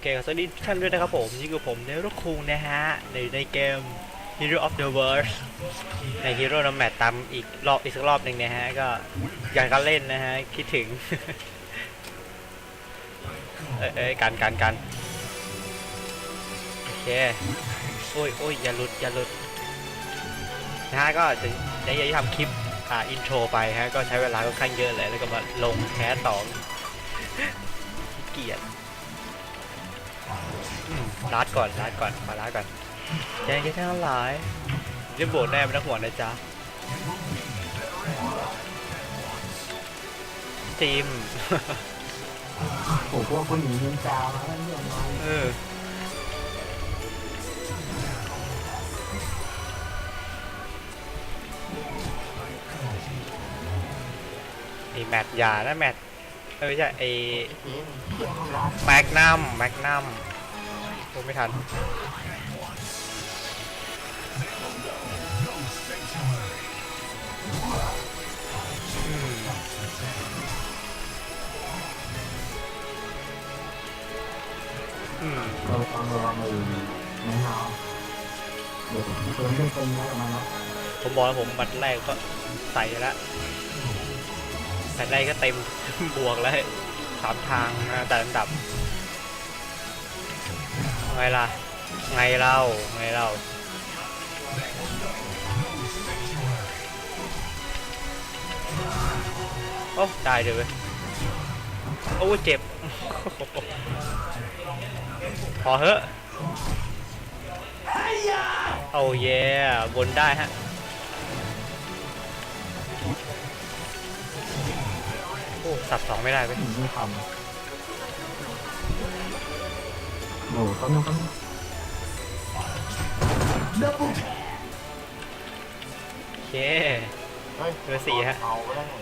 เคครับสวัสดีทุกท่านด้วยนะครับผมนี่คือผมเนรุคุงนะฮะในในเกม Hero of the World ใน Hero n o m a d ตามอีกรอบอีกสักรอบหนึ่งนะฮะ ก็อยากจะเล่นนะฮะ คิดถึง เอ้ยกันกันกันโอเค โอ้ยโอ้ยอย่าหลุด อย่าหลุดนะฮะ ก็จะจะจะทำคลิป อ่า อินโทรไปฮะ ก็ใช้เวลาค่อนข้างเยอะเลย แล้วก็มาลงแคสต่อขี้เกียจ ลาดก่อนลาดก่อนมาลาดก่อนแจ้งแค่ทั้งหลายจะโบกแน่ไม่ต้องห่วงนะจ๊ะทีมโอ้พวกผู้หญิงนินจามาแล้วเนี่ยมาเออไอแมทยานะแมทเออไม่ใช่ไอทีมเที่ยงร้านแมกนัมแมกนัม โอ้ไม่ทันอืมอืมเราเอาเวลาไปไม่เอาเดี๋ยวผมเพิ่มเป็นเป็นแล้วมันเนาะผมบอกแล้วผมมัดแรกก็ใส่แล้วมัดแรกก็เต็มบวกแล้วสามทางนะแต่ลำดับ ไงล่ะ ไงเล่าไงเล่าโอ้ตายเลยเว้ยโอ้เจ็บ พอเหอะโอ้เย่บนได้ฮะโอ้สับสองไม่ได้เว้ยผู้หญิงไม่ทำ อ้เขาเนี่ยเขาโอเค เฮ้ยเบอร์สี่ฮะ เอาไปได้ไง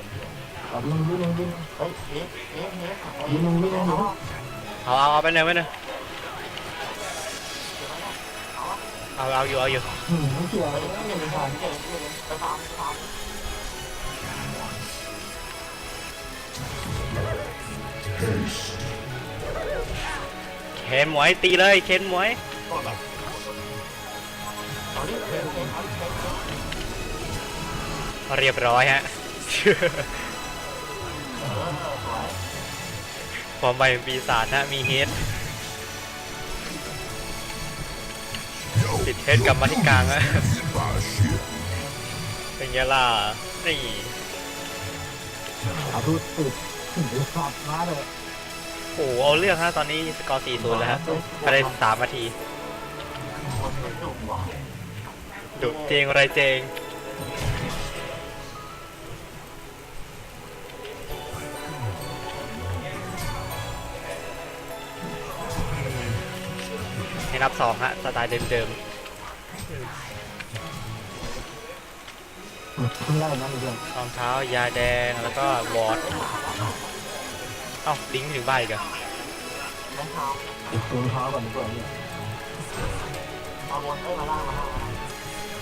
เอาวิ่งวิ่งวิ่งเฮ้ยเอ๊ะเอ๊ะเอ๊ะวิ่งวิ่งวิ่งวิ่งเอาเอาเอาไปหนึ่งไปหนึ่งเอาเอาอยู่เอาอยู่อืมไม่เกี่ยวเลยเกี่ยนไปทางเกี่ยนเลยไปตามไปตาม เคนหมวยตีเลยเคนหมวยเรียบร้อยฮะ ความใบปีศาจนะมีเฮดติดเฮดกับมาที่กลางอะเป็นไงล่ะนี่เอาทุกติดถึงจะสอบมาเลย หเอาเรื่องฮะตอนนี้สกอร์ 4 0 แล้วฮะภายในสามนาทีคนเห็นดุว่ะดุเจงไรเจง ให้นับสองฮะ สไตล์เดิมเพิ่งได้นั่นเองๆรองเท้ายาแดงแล้วก็วอร์ดเอ้าลิงก์ไม่ถึงบ้านอีกเหรอรองเท้าติดรองเท้าก่อนดีกว่าเนี่ยเอาบนเอ้ยมาล่างมาล่างมาล่าง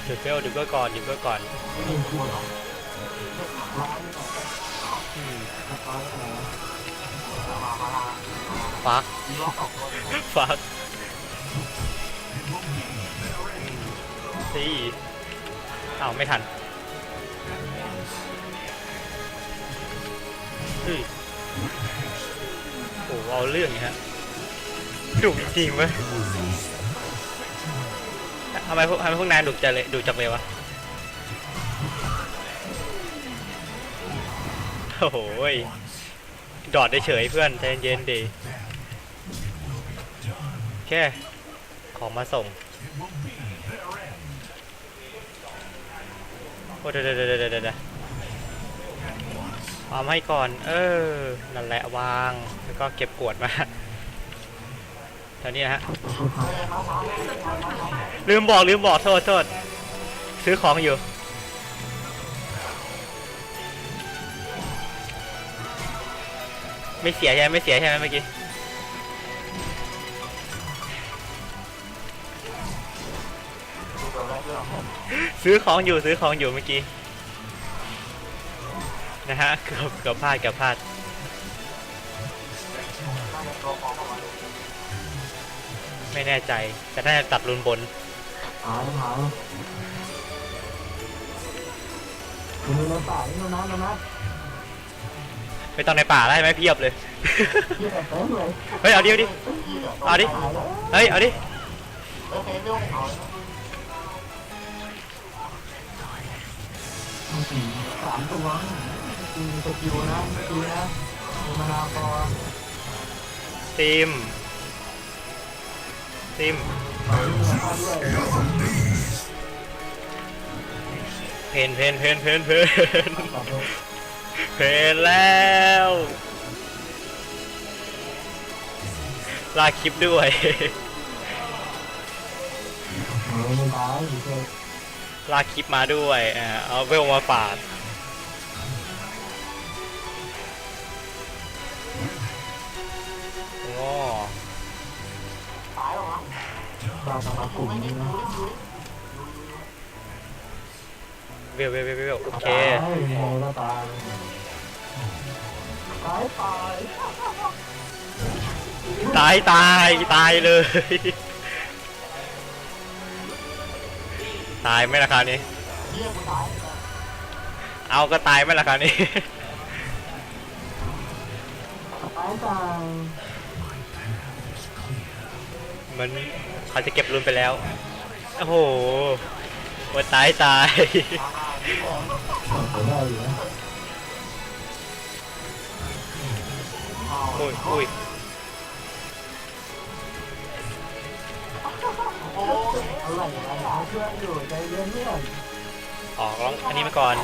หยุดเบลหยุดก่อนหยุดก่อนไม่ยิงคู่หรอกร้านนี้อืมร้านอะไรมามาล่างฟักมีรอบสองคนฟักสี่เอ้าไม่ทันเฮ้ยโอ้ เอาเรื่องอย่างฮะดุจริงๆเว้ยทำไมพวกทำไมพวกนายดุจังเลยดุจังเลยวะโอ้โหยดอดได้เฉยเพื่อนใจเย็นๆดีแค่ของมาส่งโอ้เดี๋ยวเดี๋ยวเดี๋ยวเดี๋ยวเดี๋ย วามให้ก่อน เออ นั่นแหละวาง แล้วก็เก็บกวดมาเท่านี้ฮะ ลืมบอกลืมบอกโทษโทษ ซื้อของอยู่ไม่เสียใช่ไหมไม่เสียใช่ไหมเมื่อกี้ ซื้อของอยู่ซื้อของอยู่เมื่อกี้ นะฮะเกือบเกือบพลาดเกือบพลาดไม่แน่ใจ แต่น่าจะตัดรุนบนหายหายคุณดูในป่านี่นะนะนะไม่ต้องในป่าได้ไหมเพียบเลยที่แต่เต็มเลยเฮ้ยเอาดิเอาดิ เอาดิ เฮ้ยเอาดิเออเฟซบุ๊กเอาสามตัว มีสกิลนะสกิลนะมีมานาพอทีมทีมเพนเพนเพนเพนเพนเพนแล้วลากคลิปด้วย เออไม่ตายโอเคลากคลิปมาด้วยอ่าเอาเวลมาฝาก โอ้ตายหรอวะเราจะมากลุ่มนี้นะเวลเวลเวลเวลโอเคตายยังไงก็ตายตายตายตายตายตายเลย ตายไหมล่ะคราวนี้เยี่ยกูตายเอาก็ตายไหมล่ะคราวนี้ ตายตาย มันเขาจะเก็บรุนไปแล้ว โอ้โหว่าตายตาย ได้อยู่นะอุ้ยอุ้ยโอ้ยอะไรอะไรเพื่อนอยู่ใจเย็นเนี่ยออกร้องอันนี้มาก่อน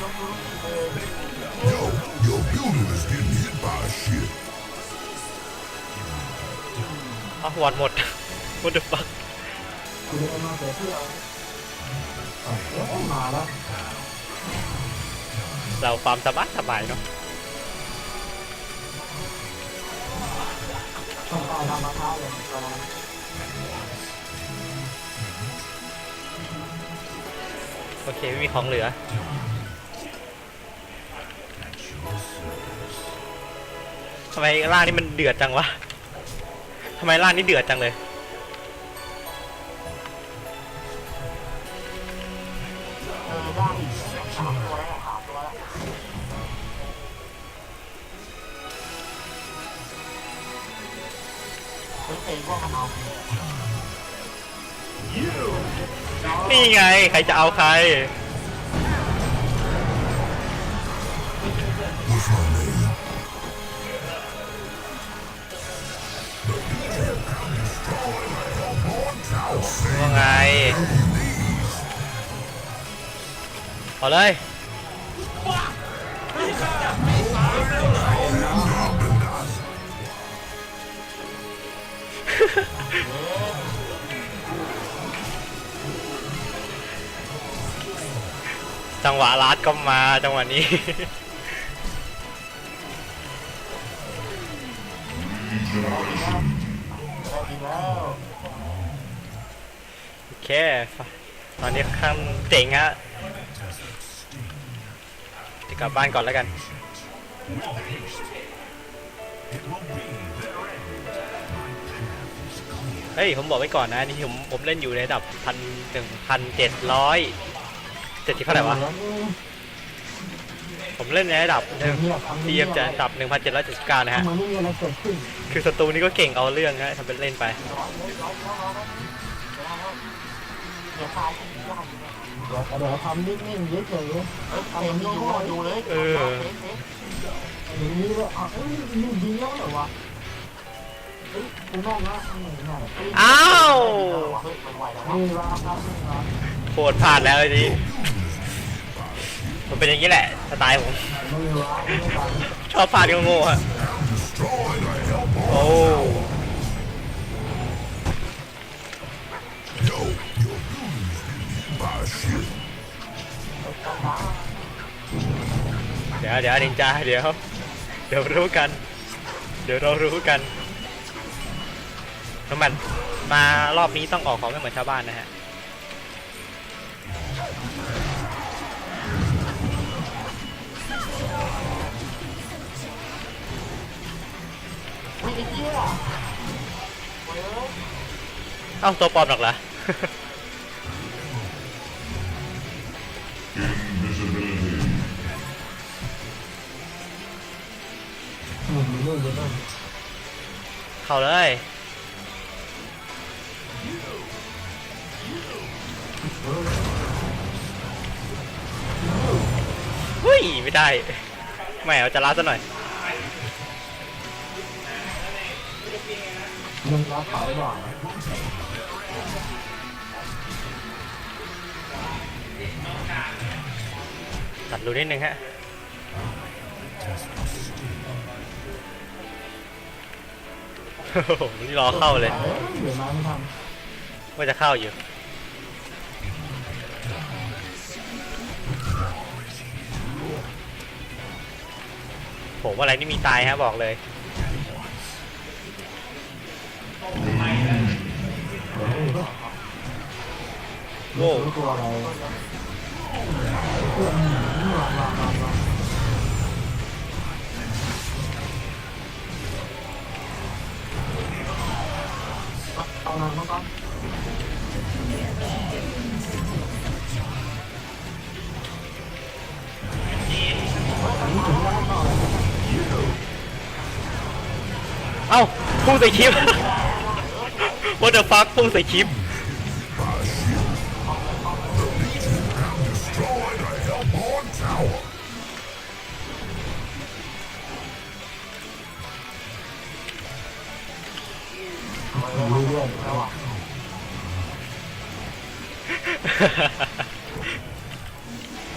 Your building is getting hit by ship. เอาวอดหมด what the fuck คุณเรียนมาแต่เที่ยวเอ๊ะมาแล้วเราความสบายสบายเนาะต้องการทำมาค้าเลยตอนนั้นโอเคไม่มีของเหลือ ทำไมร่างนี้มันเดือดจังวะ ทำไมร่างนี้เดือดจังเลย นี่ไง ใครจะเอาใคร ว่าไง เอาเลย จังหวะลัดก็มาจังหวะนี้แล้วโอเค ตอนนี้ข้างเจ๋งฮะจะกลับบ้านก่อนแล้วกัน เฮ้ย ผมบอกไว้ก่อนนะ นี่ผมผมเล่นอยู่ในระดับพันหนึ่งพันเจ็ดร้อย เจ็ดสิบเท่าไหร่วะ ผมเล่นในระดับหนึ่งทีมจะระดับหนึ่งพันเจ็ดร้อยเจ็ดสิบเก้านะฮะ คือศัตรูนี่ก็เก่งเอาเรื่องฮะทำเป็นเล่นไป เดี๋ยวที่ยากอยู่เนี่ยเดี๋ยวเดี๋ยวทำนิ่งๆมาดูเลยเออๆอย่างนี้เลยอะเอ้ยนี่ดีแล้วเหรอวะเฮ้ยกูแม่งละนี่น่ะอ้าวนี่ว่าครับนี่ว่า โคตรพลาดแล้วไอ้นี่มันเป็นอย่างนี้แหละสไตล์ผม ชอบพลาดโง่ๆฮะโอ้เดี๋ยวเดี๋ยวนินจาเดี๋ยว เดี๋ยวรู้กัน เดี๋ยวเรารู้กันน้ำมันมารอบนี้ต้องออกของไม่เหมือนชาวบ้านนะฮะ เหี้ยเว้ยเอ้าตัวปลอมหรอกเหรอ อืมเรื่องเยอะมากเข้าเลย เฮ้ย ไม่ได้ ไม่เอาจะล้าซะหน่อย ยังรับขายบ่อยตัดรูนิดนึงฮะโอ้โหนี่รอเข้าเลยเดี๋ยวมาไม่ทว่าจะเข้าอยู่ ผมว่าอะไรนี่มีตายฮะบอกเลย โว้ตัวอะไรเอามามามาเอานานมาก่อนอันนี้ถึงเอ้าพุ่งใส่คลิป What the fuck พุ่งใส่คลิป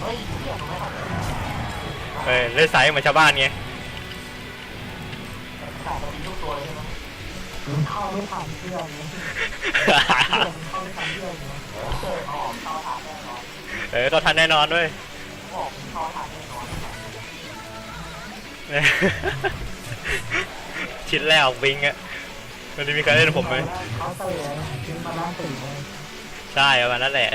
เฮ้ยเหี้ยทำไมตัดเออเล่นสายเหมือนชาวบ้านไง เข้าไม่ทันเพื่อนนะเพื่อนเข้าไม่ทันเพื่อนนะเออาออกเขาถามแน่นอนเออเขาทันแน่นอนด้วยบอกเข้าถามแน่นอนชิ้นแรกของบิงอะมันจะมีใครเล่นผมไหมเขาเตะทิ้งมาล้างตีเลยใช่ประมาณนั้นแหละ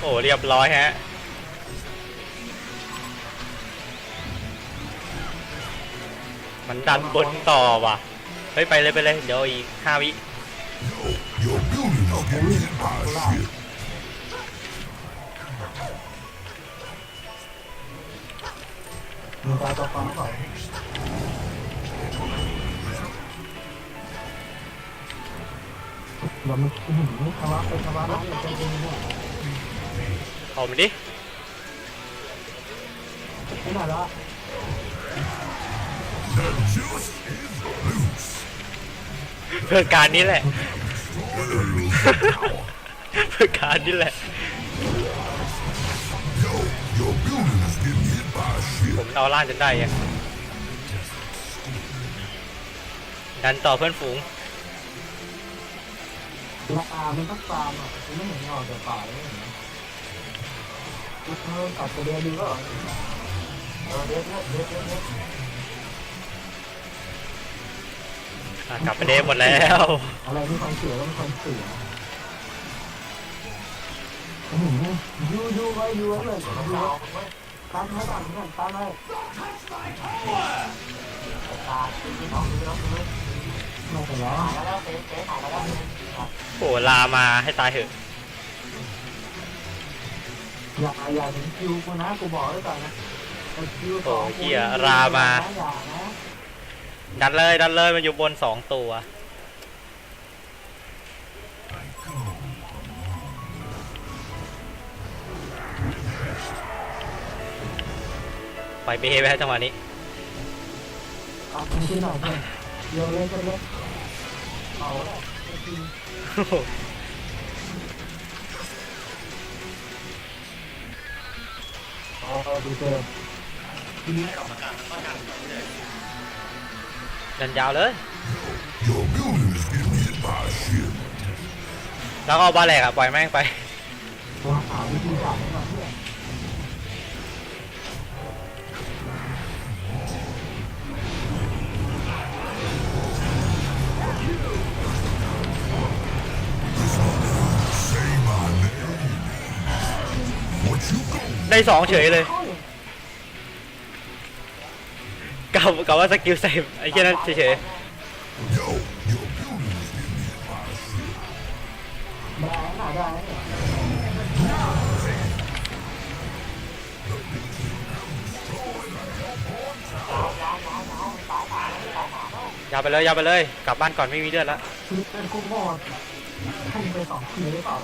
โอ้เรียบร้อยฮะ มันดันบนต่อว่ะ เฮ้ยไปเลยไปเลยเดี๋ยวอีกห้าวิ Your building is getting hit by a ship. มีการต่อฟังก่อนเดี๋ยวมันนี่คำว่าเป็นคำว่าอะไรจะเป็นเนี่ยเอามันดิไม่น่าละ The juice is loose. เพื่อการนี้แหละ เพื่อการนี้แหละ ผมเอาล่างจนได้ไงดันต่อเพื่อนฝูงราคามันก็ฟาร์มอะมันไม่เห็นออกจากป่าเลยเห็นไหมเออตัดตัวเดียวดีก็เออเด็ดเด็ดเด็ด อะกลับไปเดฟหมดแล้ว อะไรที่ความเสียก็เป็นความเสียยูยูไว้ยูไว้เลยยูไว้ตามให้ตามให้ตามให้ตาที่น้องคือน้องคือไม่เป็นไรถ่ายแล้วเซฟเซฟถ่ายแล้วโอ้ลามาให้ตายเถอะ อย่าอย่าถึงคิวกูนะกูบอกไว้ก่อนนะคิวโอ้เฮียรามา อย่านะ ดันเลยดันเลยมันอยู่บนสองตัว ไปเบไปฮะจังหวะนี้ เอาชิ้นหน่อยเพื่อนเยอะเล็กก็เล็กเอาเอาดูเจอดันยาวเลย Your building is getting hit by a ship. แล้วก็เอาบาแหลกอะปล่อยแม่งไปตัวหาวิธีจับให้มาเพื่อน Say my name. What you got? ได้สองเฉยเลย กับกับว่าสกิลใส่ไอ้เหี้ยนั่นเฉย Yo, your building is getting hit by a ship. ได้หน่าได้เนี่ยๆยาวไปเลยยาวไปเลย กลับบ้านก่อนไม่มีเลือดแล้วคือเป็นคู่โมดให้ไปสองทีหรือเปล่า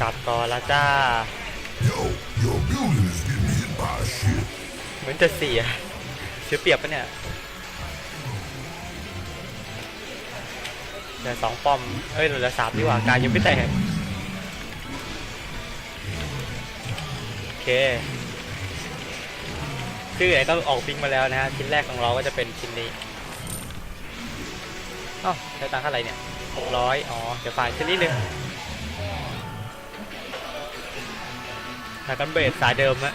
กลับก่อนละจ้า Yo, เหมือนจะเสียเสียเปรียบปะเนี่ยเหลือสองปอม เอ้ยเหลือสามดีกว่า การยังไม่แตกโอเคชื่อไหนก็ออกบิงมาแล้วนะฮะชิ้นแรกของเราก็จะเป็นชิ้นนี้อ้าวใช้ตังค์เท่าไหร่เนี่ยหกร้อยอ๋อ เดี๋ยวฝ่ายชิ้นนี้หนึ่ง หากันเบสสายเดิมอะ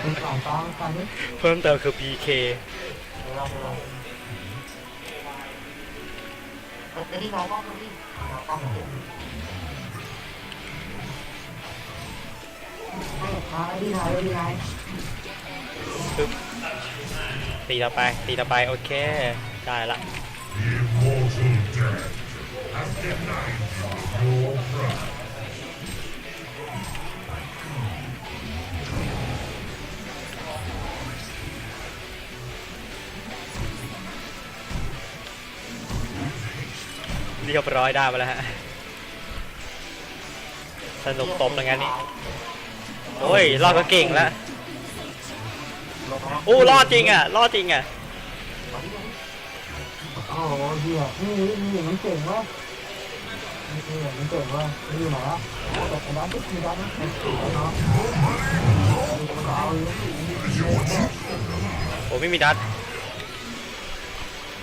เป็นสองสองตอนนี้เพิ่มเติมคือ PK เวลาเวลาเอ็ดดี้นายป้องเอ็ดดี้ป้องให้ขาดีนายดีนายปึ๊บตีต่อไปตีต่อไปโอเคได้ละ เรียบร้อยได้มาแล้วฮะ สนุกตบอย่างนั้นนี่ โอ้ย รอดก็เก่งแล้วโอ้รอดจริงอะ รอดจริงอะ โอ้โหเฮียนี่นี่มันเก่งวะนี่มันเก่งวะนี่อยู่ไหนวะแต่ไอ้ด้านที่คือด้านนั้นมันเก่งเนาะเอาเลยโอ้ไม่มีดัด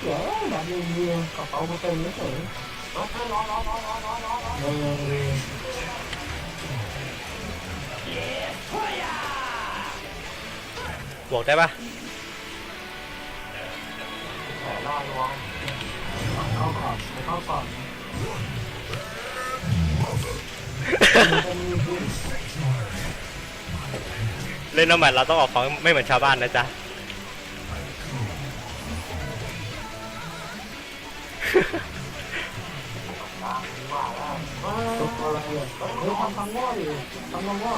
เดี๋ยวด้านเรียงกระเป๋ามาเต็มเลย เฉยเฮ้ยร้อนร้อนร้อนร้อนร้อนร้อนเลยบวกได้ปะล่อลวงเข้าก่อนเข้าก่อนเล่นน้ำมันเราต้องออกของไม่เหมือนชาวบ้านนะจ๊ะตัว อะไรอะเฮ้ยทำทำง่ออยู่ทำง่อ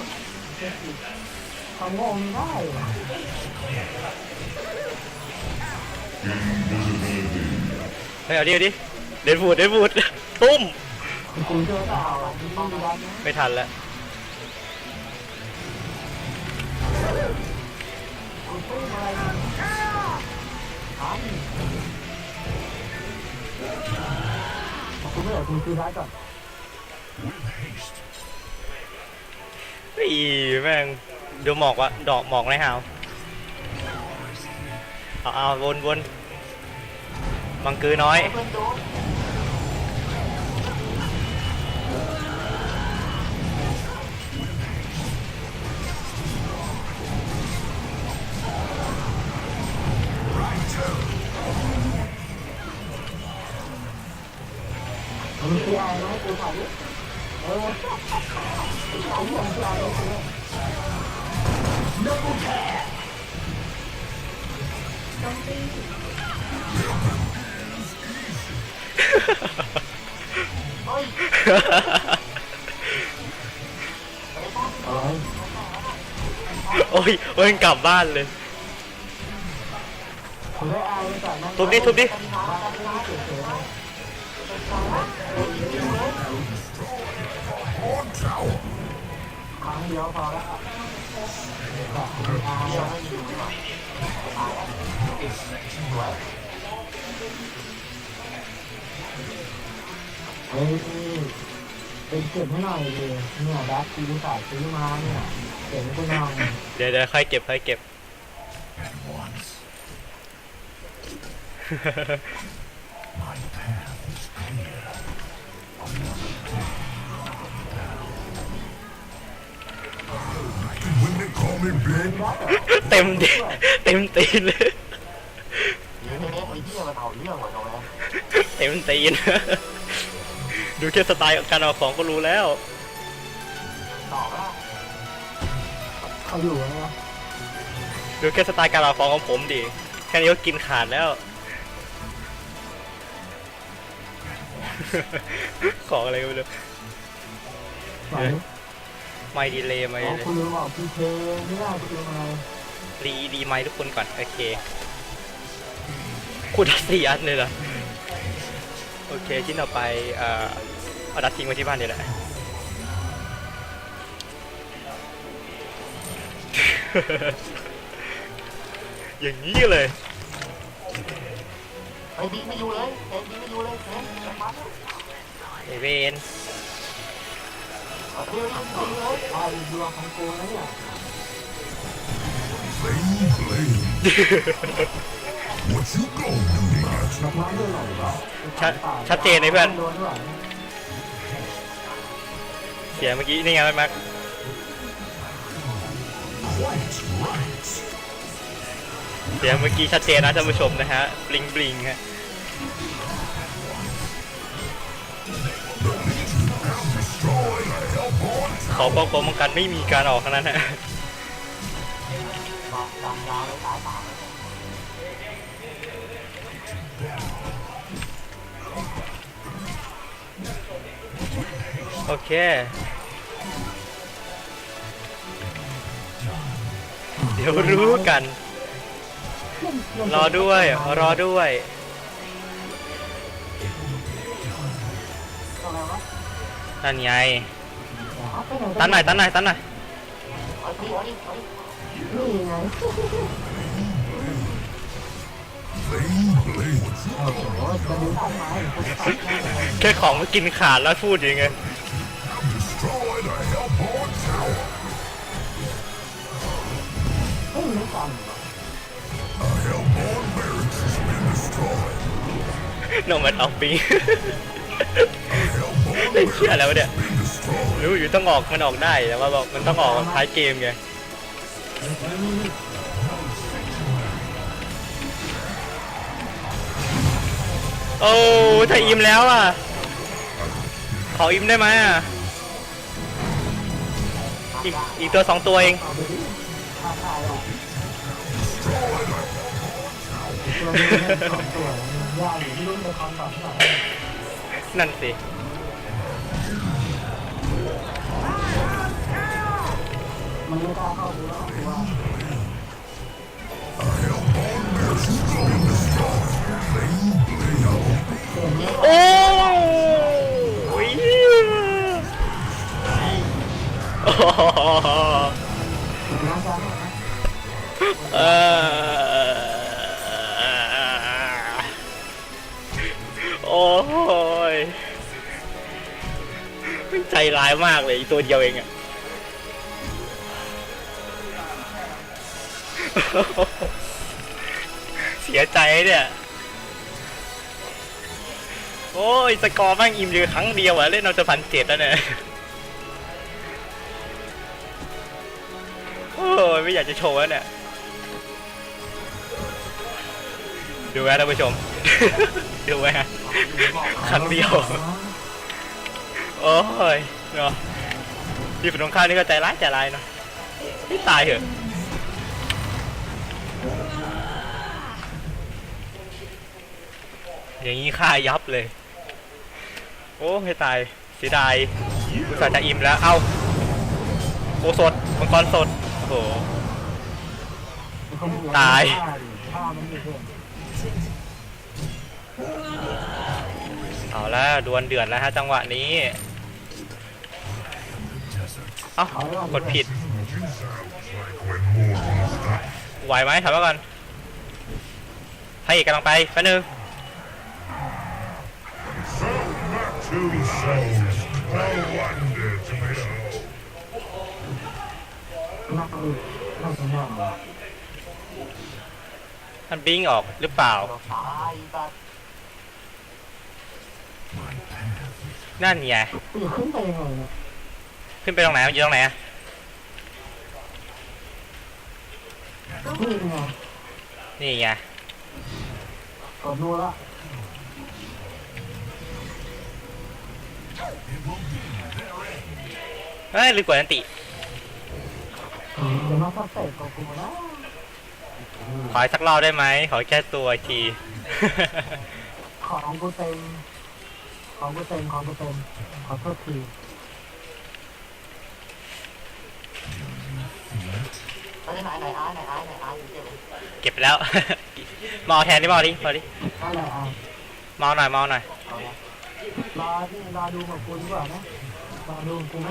ทำง่อไม่ได้เฮ้ยเอาดิเอาดิเดนฟูดเดนฟูดตุ้มคุณเจอตาไม่ทันแล้วคุณไมคุณไม่อาคุณคือร้ายก่อน เฮ้แม่งดูหมอกวะดอกหมอกไรหาวเอาเอาวนวนมังกือน้อยเอนโดนมันคืออะไรนะคุณถ่ายดิเอายที่มันคืออะไรคือเฮ้ยอะไรโอ้ยเว้ยกลับบ้านเลยคุณได้อายไปก่อนนะทุบดิ ทุบดิ ครั้งเดียวพอแล้วแบบเฮ้ยเป็นเก็บให้หน่อยดิเนี่ยดักซีสายซื้อมาเนี่ยเก็บให้กูหน่อยเดี๋ยวเดี๋ยวค่อยเก็บค่อยเก็บ เต็มดิเต็มตีนเลยเดี๋ยวนี้ไอ้เหี้ยมันเอาเรื่องว่ะเต็มตีนดูแค่สไตล์การเอาของก็รู้แล้วต่อป่ะเขาอยู่แล้วดูแค่สไตล์การวาของของผมดิแค่นี้ก็กินขาดแล้ว ของอะไรก็ไม่รู้ ไหนไม่ดีเลยไม่อ๋อดีเลยคุณลืมบอกพีเคไม่ได้คุณลืมอะไรรีดีไหมทุกคนก่อนโอเคคุณดัดสี่อันเลยเหรอโอเคชิ้นต่อไปเอ่อเอาดัดทิ้งไว้ที่บ้านนี่แหละ อย่างนี้เลย ไอ้บีไม่อยู่เลยเอ็นบีไม่อยู่เลยเอ็นมันเอเวนเดี๋ยวนี้ไม่อยู่เลยอ่าดูว่าของโกงนะเนี่ย Blame, blame. what you gonna do next? ดอกไม้ด้วยหรอเปล่าชัดชัดเจนเลยเพื่อน เสียงเมื่อกี้นี่ไงแม็ก Right, right. เสียงเมื่อกี้ชัดเจนนะท่านผู้ชมนะฮะ บลิงบลิงฮะ ขอป้องป้องกันไม่มีการออกทั้งนั้นฮะโอเคเดี๋ยวรู้กัน รอด้วย รอด้วย นั่นไงเอาไปไหน ตันหน่อยตันหน่อยตันหน่อยไอ้บีเอาดิเอาดินี่ไง Blame, blame. What you โอ้โหจะดึงต้นไม้แค่ของก็กินขาดแล้วพูดอย่างไง destroy the Hellborn Tower. เฮ้ยไม่ฟัง A Hellborn barracks has been destroyed. นองมันออกปี A Hellborn เล่นเชี่ยอะไรวะเนี่ย been destroyed. รู้อยู่ต้องออกมันออกได้แต่ว่าบอกมันต้องออกท้ายเกมไงโอ้ถ้าอิ่มแล้วอะขออิ่มได้ไหมอะอีกอีกตัวสองตัวเองนั่นสิ โอ้ยโอ้โหน้ำจังนะเออโอ้ยใจร้ายมากเลยตัวเดียวเองอะ เสียใจเนี่ย โอ้ย สกอร์แม่งอิ่มอยู่ครั้งเดียวอะเล่นเอาจะพันเจ็ดแล้วเนี่ย โอ้ย ไม่อยากจะโชว์แล้วเนี่ย ดูไว้ท่านผู้ชม ดูไว้ฮะ ครั้งเดียว โอ้ยเนาะที่ฝั่งตรงข้ามนี่ก็ใจร้ายใจร้ายเนาะไม่ตายเหรอ อย่างนี้ฆ่ายับเลย โอ้ให้ตายเสียดายอุตส่าห์จะอิ่มแล้ว เอ้าโอสดมังกรสด โอ้โห ตาย เอาล้วดวลเดือดแล้วฮะจังหวะนี้ เอ้ากดผิด ไหวไหมถามมาก่อนให้เอกกำลังไปแป๊บนึง Two souls. No wonder tomato. นักเลยนักสมองมันบิงออกหรือเปล่านั่นไงขึ้นไปยังไงเนี่ยขึ้นไปตรงไหนมันอยู่ตรงไหนอะนี่ไงนี่ไงกดดูละ เเฮ้ยลืมกดอันติเดี๋ยวมาสักเตะกับกูนะขออีกสักรอบได้ไหมขอแค่ตัวอีกที ของกูเต็ม ของกูเต็ม ของกูเต็ม ขอโทษทีไปไหนไหนอาร์ไหนอาร์ไหนอาร์อยู่เก็บเก็บไปแล้ว มาเอาแทนดิมาเอาดิมาเอาดินั่นแหละอะมาเอาหน่อยมาเอาหน่อยเอาละรอที่รอดูกับกูดีกว่านะ รอดูกับกูไหม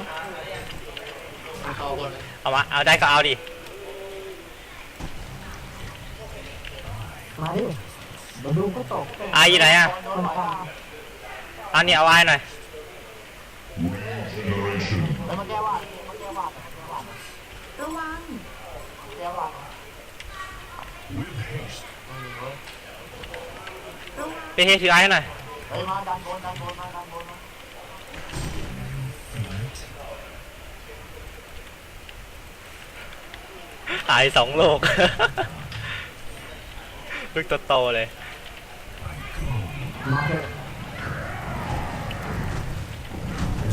เข้าบนเอามาเอาได้ก็เอาดิมาดิเดี๋ยวดูก็ตกอายอยู่ไหนอะโดนหน่อยเอานี่เอาไว้หน่อยแล้วมาแก้ว่ามาแก้ว่าแก้ว่าระวังแก้ว่าไปเฮถือไอ้หน่อย เฮ้ยมาดันบนดันบนมาดันบนมา หายสองโลก ลูกโตๆเลยมาเถอะ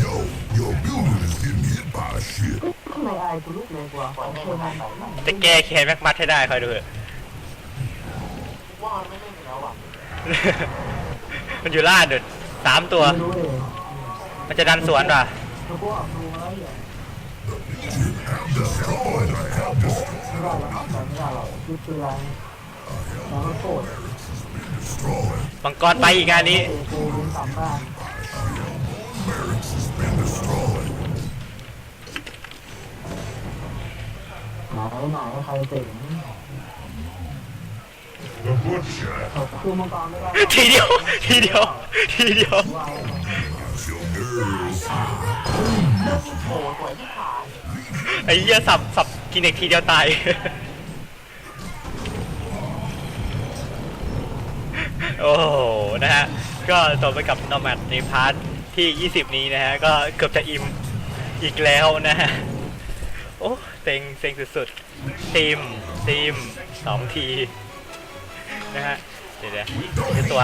Yo, your building is getting hit by ship. ทำไมอายกูลุกเลยจะแก้แค้นแม็กมัดให้ได้คอยดูเถอะ มันอยู่ล่างเด็ดสามตัว มันจะดันสวนป่ะ ไม่ได้หรอกแต่ไม่ได้หรอกคือคืออะไรเราก็โกรธ Destroyed. มังกรไปอีกงานนี้ กูลุ้นต่ำบ้าน Barracks has been destroyed. ไหนไหนใครเจ๋ง The butcher ตกคือมังกรไม่ได้ทีเดียว ทีเดียว ทีเดียวว่า has your nerves. โอ้สวยที่ขา ไอ้เหี้ยสับสับ กินเอกทีเดียวตาย โอ้โห นะฮะ ก็จบไปกับนอร์แมทในพาร์ทที่ 20 นี้นะฮะ ก็เกือบจะอิ่มอีกแล้วนะฮะ โอ้เซ็งเซ็งสุดๆทีมทีมสองที นะฮะ เดี๋ยวเดี๋ยวตัว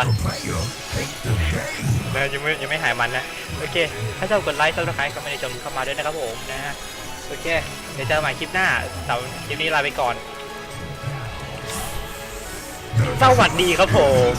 นะยังไม่ยังไม่หายมันนะ โอเค ถ้าชอบกดไลค์ซับสไครต์ก็ไม่ได้ชมเข้ามาด้วยนะครับผมนะฮะ โอเค เดี๋ยวเจอใหม่คลิปหน้าสำหรับคลิปนี้ลาไปก่อน สวัสดีครับผม